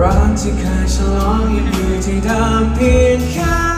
รักที่เคยฉลองยังอยู่ที่เดิมเพียงแค่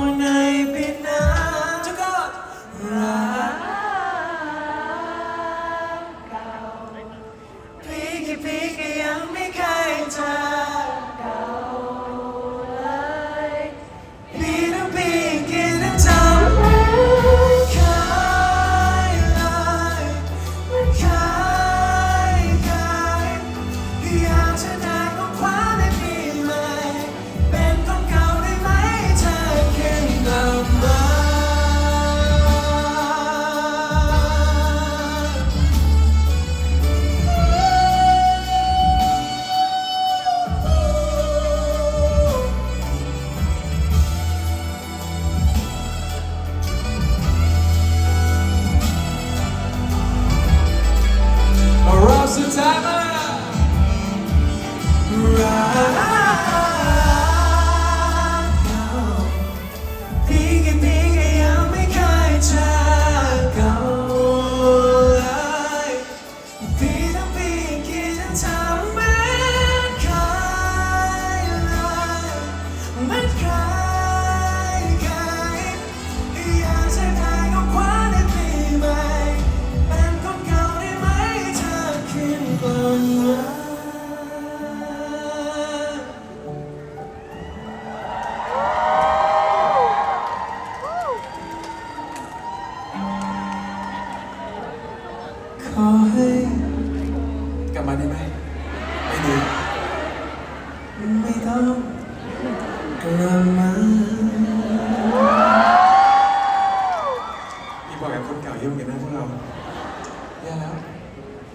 manera